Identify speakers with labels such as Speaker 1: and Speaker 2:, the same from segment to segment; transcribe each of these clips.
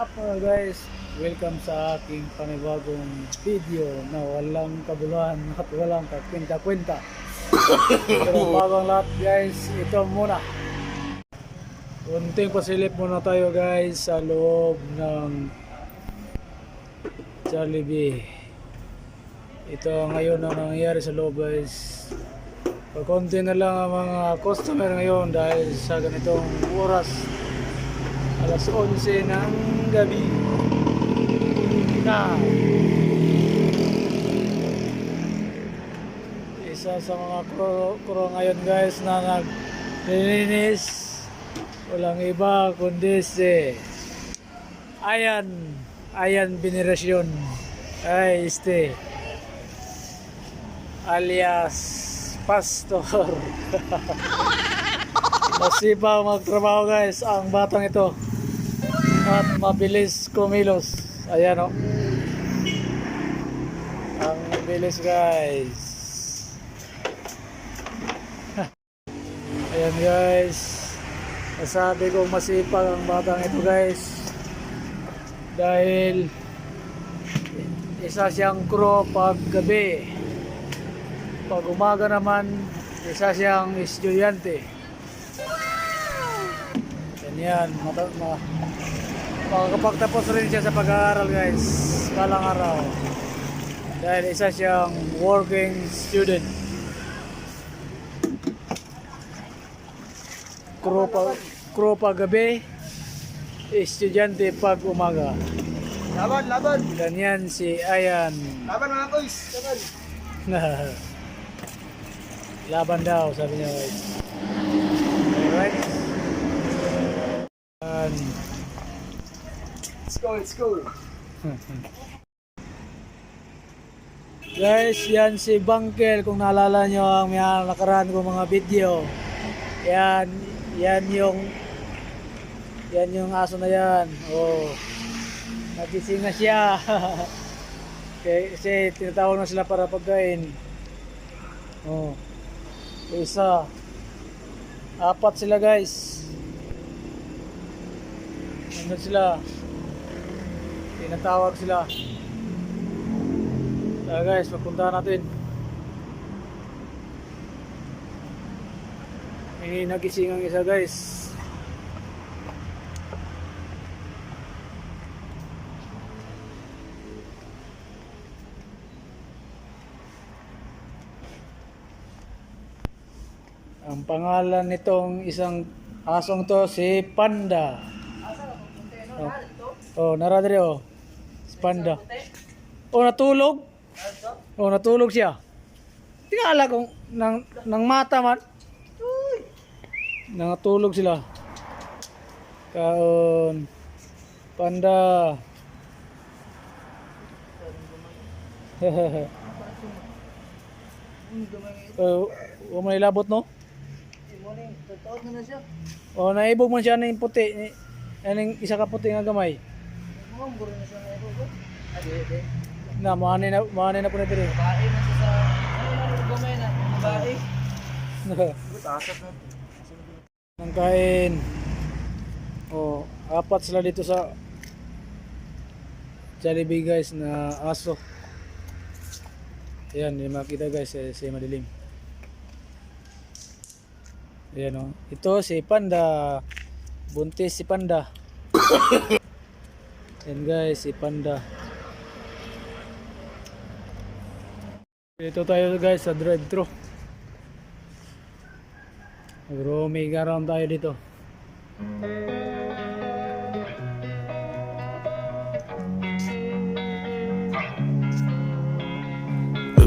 Speaker 1: Up mga guys? Welcome sa aking panibagong video na walang kabuluhan at walang kakwenta-kwenta. Pero bago ang lahat guys, ito muna. Unting pasilip muna tayo guys sa loob ng Jollibee. Ito ngayon ang nangyayari sa loob guys. Pagkonti na lang ang mga customer ngayon dahil sa ganitong oras alas 11 ng gabi. Na isa sa mga kuro, kuro ngayon guys na naglilinis. Walang iba kundi si Ayan Ayan Venerasyon ay este alias Pastor. Masipag magtrabaho guys ang batang ito at mabilis kumilos. Ayan o. Ang bilis guys. Ayan guys. Nasabi kong masipag ang batang ito guys. Dahil isa siyang crew pag gabi. Pag umaga naman, isa siyang estudyante. Ganyan, mata, ma, makakapagtapos rin siya sa pag-aaral guys, balang araw. Dahil isa siyang working student. Crew pa, crew pa gabi, estudyante pag umaga.
Speaker 2: Laban, laban.
Speaker 1: Ganyan si Ayan.
Speaker 2: Laban mga boys. Laban.
Speaker 1: Laban daw, sabi niya guys. Alright. And,
Speaker 2: go, let's go.
Speaker 1: Guys, yan si Bangkel kung naalala nyo ang mga nakaraan ko mga video. Yan, yan yung yan yung aso na yan. Oh. Nagising na siya. Kaya- Kasi tinatawag na sila para pagkain. Oh. Isa. Apat sila guys. Nandun sila. Tinatawag sila. Tara guys, magpunta natin. May nagising ang isa guys. Ang pangalan nitong isang asong to si Panda. Oh, oh naradre oh. Panda. Oh, natulog. Oh, natulog siya. Tingala kung nang, nang mata man. Nangatulog sila. Kaon. Panda. oh, oh, may labot no?
Speaker 2: Morning, totoo na na siya.
Speaker 1: Oh, naibog man siya ng puti. Aning isa ka puti nga gamay.
Speaker 2: Na siya na ade.
Speaker 1: Na, po na dito.
Speaker 2: Bae na siya sa... Ano na gamay na? Bae. Tasap na.
Speaker 1: ng kain. Oh, apat sila dito sa Jollibee guys na aso. Ayan, yung makita guys, eh, si madilim. Ayan oh. Ito si Panda. Buntis si Panda. Ayan guys, si Panda. Dito tayo guys sa drive-thru. Mag-roaming around tayo dito.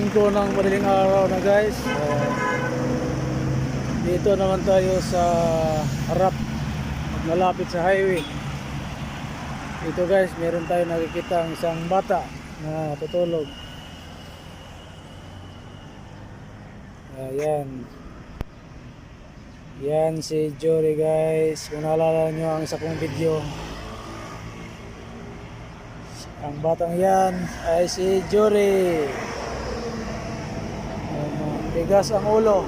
Speaker 1: 5 ng madaling araw na guys. Ah, dito naman tayo sa harap malapit sa highway. Dito guys, meron tayo nakikita ang isang bata na tutulog. Ayan. Yan si Jory guys. Kung naalala nyo ang isa kong video. Ang batang yan ay si Jory. Bigas ang ulo.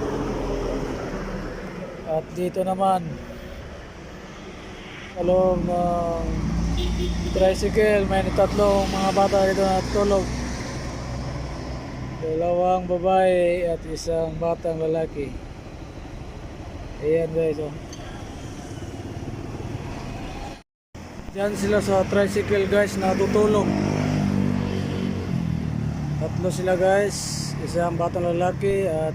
Speaker 1: At dito naman, kalong ng tricycle, may tatlong mga bata dito na tulog. Dalawang babae at isang batang lalaki. Ayan guys, oh. Diyan sila sa tricycle guys na tutulog. Tatlo sila guys, isang batang lalaki at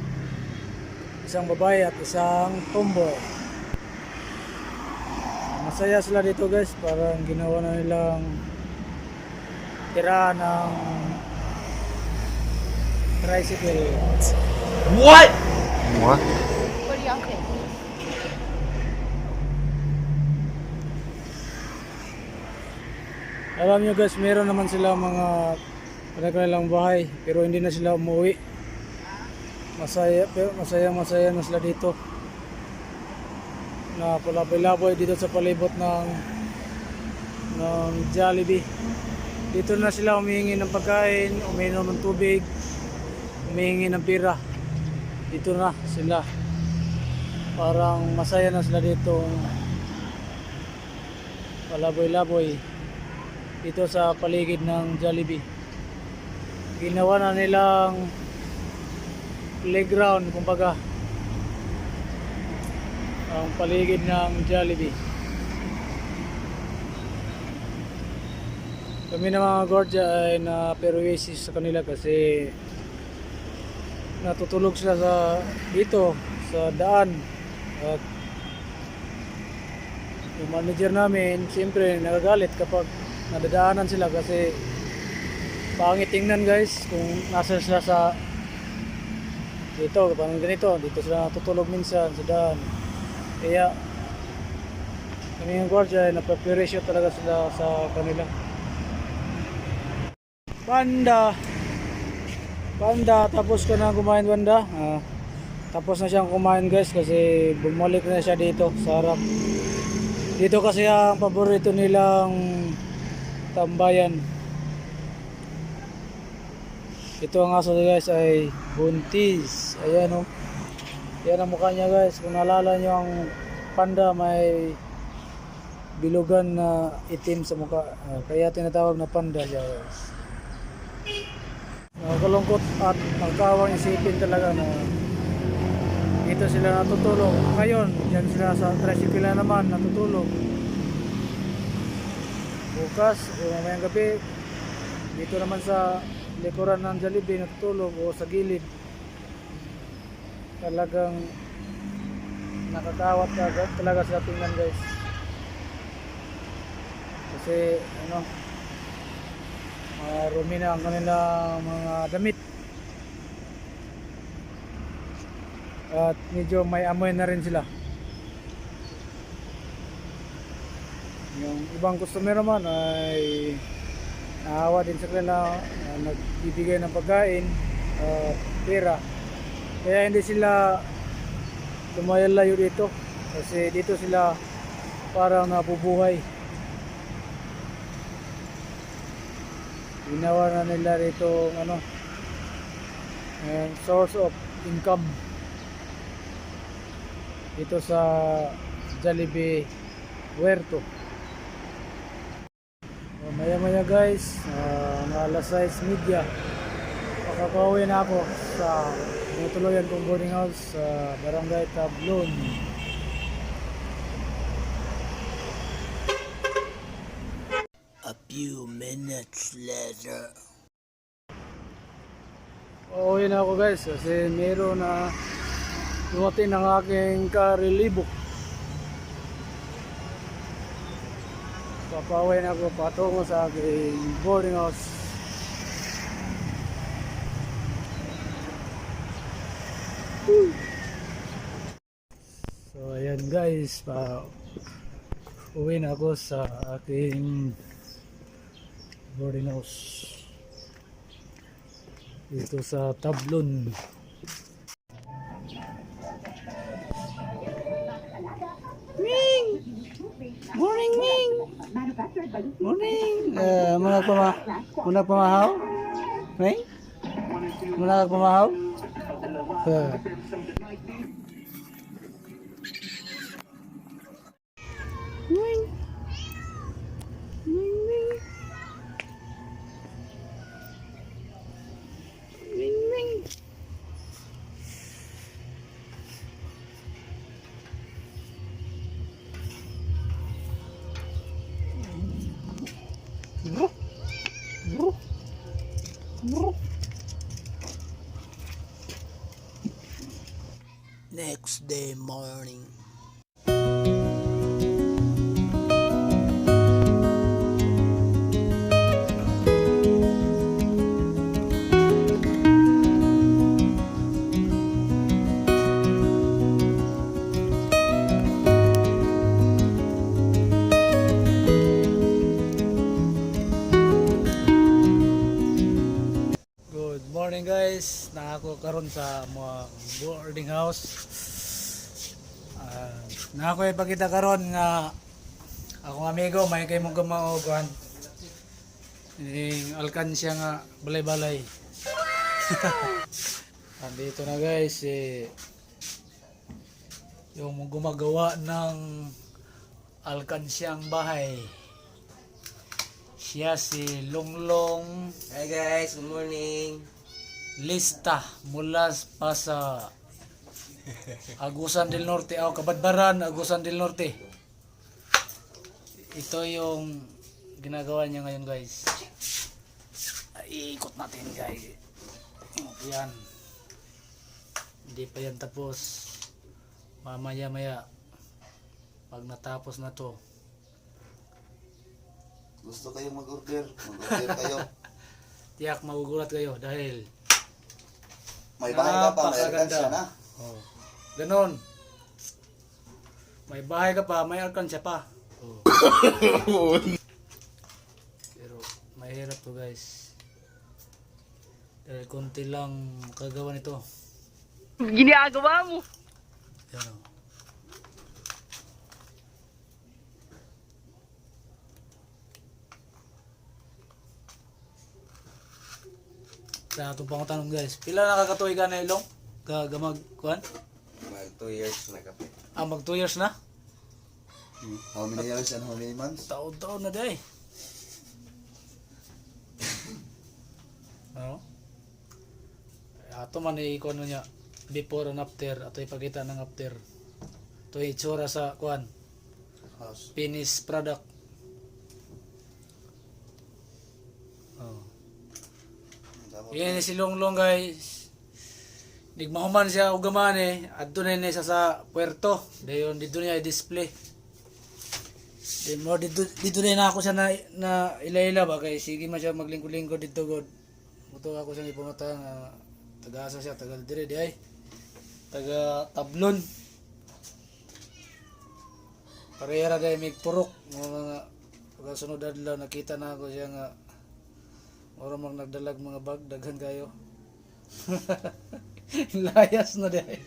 Speaker 1: isang babae at isang tomboy. Masaya sila dito guys, parang ginawa na nilang tira ng tricycle.
Speaker 3: What?
Speaker 4: What?
Speaker 2: What do y'all think?
Speaker 1: Alam nyo guys, meron naman sila mga kanilang bahay pero hindi na sila umuwi. Masaya, pero masaya masaya na sila dito. Na palaboy-laboy dito sa palibot ng ng Jollibee. Dito na sila humihingi ng pagkain, uminom ng tubig, humihingi ng pira. Dito na sila. Parang masaya na sila dito. Palaboy-laboy dito sa paligid ng Jollibee. Ginawa na nilang playground kumbaga ang paligid ng Jollibee. Kami na mga gordya ay na persuasive sa kanila kasi natutulog sila sa dito sa daan at yung manager namin siyempre nagagalit kapag nadadaanan sila kasi pangit tingnan guys kung nasa sila sa dito parang ganito dito sila natutulog minsan sa daan. Kaya kami yung guardia na preparation talaga sila sa kanila. Panda! Panda tapos ka na kumain Panda. Ah, tapos na siyang kumain guys kasi bumalik na siya dito sa harap. Dito kasi ang paborito nilang tambayan. Ito ang aso guys ay buntis. Ayan o. Yan ang mukha niya guys. Kung naalala nyo ang panda may bilugan na itim sa mukha. Ah, kaya tinatawag na panda siya guys. Nakakalungkot at nagkawang isipin talaga na dito sila natutulog. Ngayon, yan sila sa tricycle na naman natutulog bukas o mamayang gabi dito naman sa likuran ng Jollibee natutulog o sa gilid. Talagang nakakawat ka talaga sa tingnan guys. Kasi ano marumi na ang kanilang mga damit. At medyo may amoy na rin sila. Yung ibang customer naman ay naawa din sa kanila na nagbibigay ng pagkain at pera. Kaya hindi sila lumayo dito kasi dito sila parang nabubuhay. Ginawa na nila rito ano eh, source of income dito sa Jollibee Huerto. Maya maya guys, uh, alas 6 media. Makakauwi na ako sa tinutuluyan kong boarding house sa Barangay Tablon.
Speaker 2: A few minutes later.
Speaker 1: Uuwi na ako guys kasi meron na dumating ng aking karelibo. Papauwi na ako patungo sa aking boarding house. So ayan guys, pa uwi na ako sa aking boarding house dito sa Tablon. Ming! Morning, Ming! Morning! Uh, muna pama muna pamahaw? Ming? Muna pamahaw? Uh.
Speaker 2: Next day morning.
Speaker 1: Morning guys. Nakako karon sa mga boarding house. Uh, nako ipakita karon nga akong amigo may kay mong gamaogan. Ning alkansya nga balay-balay. Andito na guys eh yung gumagawa ng alkansyang bahay. Siya si Longlong
Speaker 2: Hi guys, good morning.
Speaker 1: lista mula pa sa Agusan del Norte o Kabadbaran, Agusan del Norte. Ito yung ginagawa niya ngayon guys. Ay, Ikot natin guys. Yan. Hindi pa yan tapos. Mamaya maya. Pag natapos na to.
Speaker 4: Gusto kayong mag-order? Mag-order kayo.
Speaker 1: Tiyak magugulat kayo dahil
Speaker 4: May bahay ka pa, may na.
Speaker 1: Oh. Ganon. May bahay ka pa, may alkansya pa. Oh. Pero mahirap to guys. Dahil konti lang kagawa nito.
Speaker 5: Ginagawa mo.
Speaker 1: Yan oh. Sa atong pangutanong guys. Pila nakakatuloy ka na ilong? Gagamag kuan?
Speaker 4: Mag 2 years na kapit.
Speaker 1: Ah, mag 2 years na?
Speaker 4: How many years and how many months?
Speaker 1: Taon-taon na day. Ano? Ato man i ano niya before and after ato ipakita ng after. Ito yung itsura sa kuan
Speaker 4: House.
Speaker 1: finished product. Oh. Yan si Longlong guys. Nigmahuman siya ugaman eh. Adto na niya sa puerto. Dayon dito niya i-display. Di mo dito dito na ako siya na na ila-ila ba kay sige man siya maglingkod-lingkod dito god. Muto ako siya ipamata nga taga-asa siya taga dire di ay. Taga Tablon. Parehara dahil may purok mga mga pagkasunod adlaw nakita na ako siya nga Ora mag nagdalag mga bag, daghan kayo. Layas na dahil.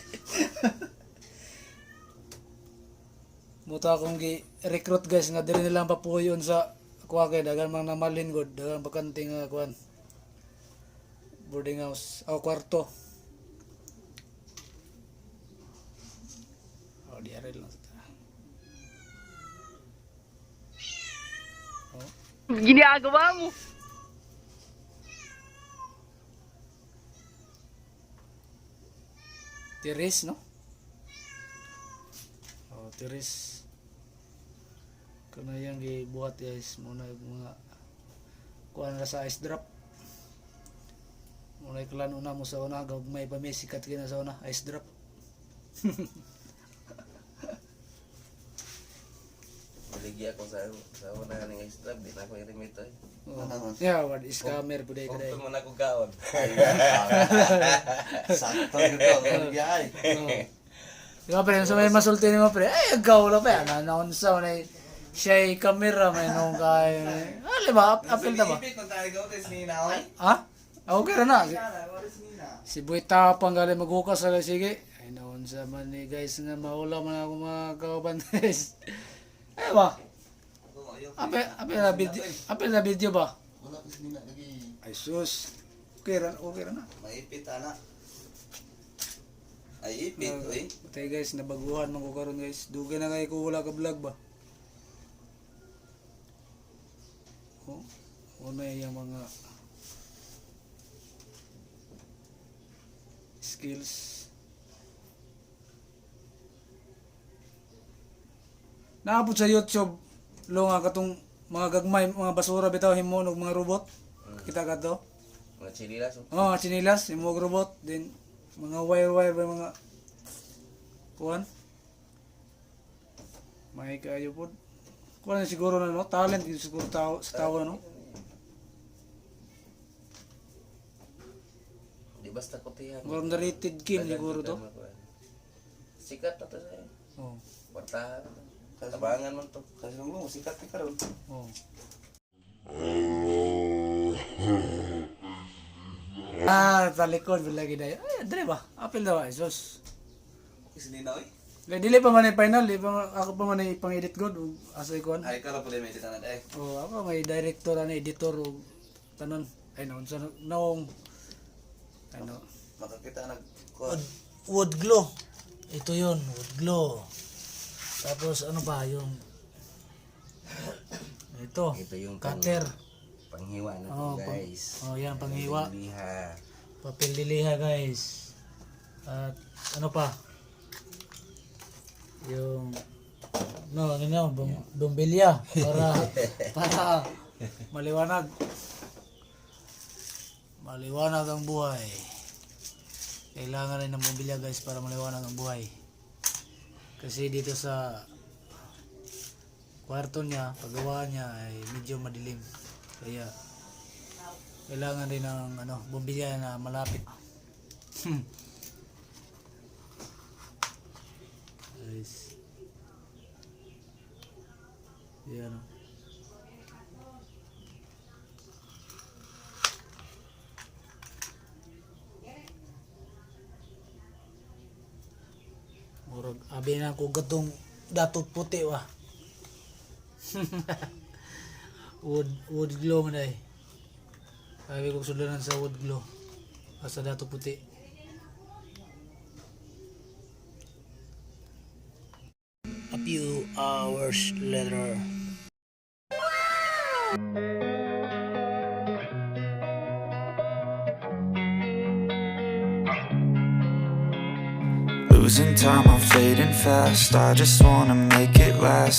Speaker 1: Muta akong gi recruit guys nga diri nilang papuyon sa kuha kay daghan mga namalin god, daghan bakante nga kuan. Boarding house, o kwarto. Oh, di aral lang sa
Speaker 5: Ginagawa mo.
Speaker 1: Tiris, no? Oh, tiris. Kana yang gibuhat guys, muna yung mga kuan sa ice drop. Muna iklan una mo sa una, pa may sikat kina sa una, ice drop.
Speaker 2: Baligya ako sa sa una ng extra, di na ako irimito eh.
Speaker 1: Oh.
Speaker 4: naman?
Speaker 1: Yeah, what is scammer po day
Speaker 2: Kung
Speaker 1: today.
Speaker 2: man ako kaon.
Speaker 4: Sakto nito. Ang biyay.
Speaker 1: Di ba pre, sa may masulti ni mo pre, ay agaw la pa, na naunsa na siya ay kamera may nung kay. Ali ba, apil ta ba?
Speaker 4: kung gaw oy.
Speaker 1: Ha? Okay na.
Speaker 4: Nina?
Speaker 1: Si Boy Tapang gali maghukas sa sige. Ay naunsa man ni guys nga maula man ako mga kauban ba? Apil apil na video, apil na video ba? Ay sus. Okay ra, okay ra na.
Speaker 4: Maipit ana. Ay ipit oy.
Speaker 1: Patay guys, nabaguhan man ko karon guys. Dugay na kay ko wala ka vlog ba. Oh, una yung mga skills. Naabot sa YouTube lo nga katong mga gagmay mga basura bitaw himo og mga robot. Kita ka to?
Speaker 2: Mga chinilas. oh.
Speaker 1: Mga chinilas, yung mga robot, din mga wire-wire ba mga kuan. May kayo po. Kuan na siguro na no, talent yung siguro tao sa tao no.
Speaker 2: Di basta ko tiyan.
Speaker 1: Siguro rated kin siguro to.
Speaker 2: Sikat na to sa
Speaker 1: Oh.
Speaker 2: Bartahan. Tabangan man to.
Speaker 4: Kasi mo sikat ka karon.
Speaker 1: Oh. Ah, talikod lagi dayo. Ay, dre ba? Apil daw ay sus.
Speaker 4: Sinina oy.
Speaker 1: Le dili pa man yung final, di pa ako pa man yung pang-edit god ug asa ikuan.
Speaker 4: Ay kala pala may titanan ay.
Speaker 1: Oh, ako may director ani editor ug tanon. Ay naon sa naong ano
Speaker 4: Makakita nag
Speaker 1: wood, wood glow. Ito 'yon, wood glow. Tapos ano pa yung ito,
Speaker 2: Ito yung pang-
Speaker 1: cutter.
Speaker 2: Panghiwa na
Speaker 1: Oh,
Speaker 2: to
Speaker 1: pang-
Speaker 2: guys.
Speaker 1: oh, yan panghiwa.
Speaker 2: Liha.
Speaker 1: Papel guys. At ano pa? Yung no, ano na, bum, bumbilya para para maliwanag. Maliwanag ang buhay. Kailangan rin ng bumbilya guys para maliwanag ang buhay. Kasi dito sa kwarto niya, paggawa niya ay medyo madilim. Kaya kailangan rin ng ano, bumbilya na malapit. Guys. Yan. oh. Murag abi na ko gatong datot puti wa. wood wood glow man ay. Sabi ko sulanan sa wood glow. Asa dato puti. A few hours later.
Speaker 3: Losing time, I'm fading fast. I just wanna make it last.